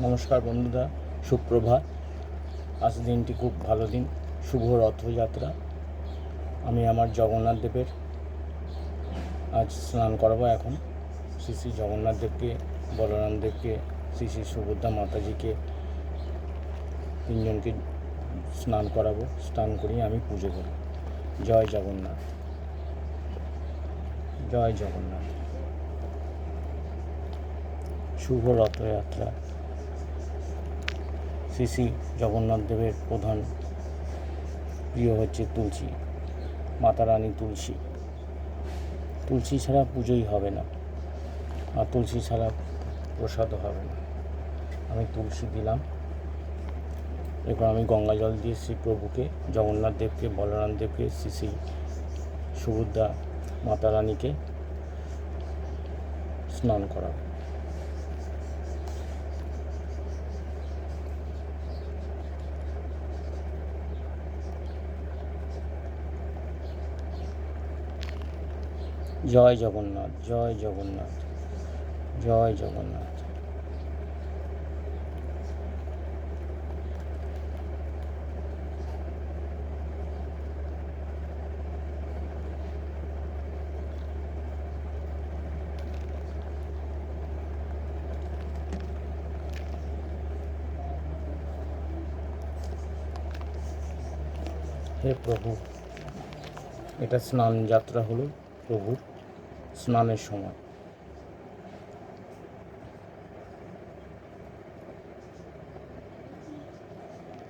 নমস্কার বন্ধুরা, সুপ্রভাত। আজ দিনটি খুব ভালো দিন, শুভ রথযাত্রা। আমি আমার জগন্নাথ দেবের। আজ স্নান করাবো এখন। শ্রী শ্রী জগন্নাথ দেবকে, বলরাম দেবকে, শ্রী শ্রী সুভদ্রা মাতাজিকে তিনজনকে স্নান করাবো, স্নান করিয়ে আমি পুজো করি জয় জগন্নাথ। জয় জগন্নাথ। শুভ রথযাত্রা। শ্রী শ্রী জগন্নাথ দেবের প্রধান প্রিয় হচ্ছে তুলসী, মাতা রানী তুলসী। তুলসী ছাড়া পুজোই হবে না আর তুলসী ছাড়া প্রসাদও হবে না। আমি তুলসী দিলাম। এরপর আমি গঙ্গা জল দিয়ে শ্রী প্রভুকে, জগন্নাথ দেবকে, বলরাম দেবকে, শ্রী শ্রী সুভদ্রা মাতা রানীকে স্নান করাবো। জয় জগন্নাথ জয় জগন্নাথ জয় জগন্নাথ। হে প্রভু এটা স্নান যাত্রা হলো প্রভুর স্নানের সময়।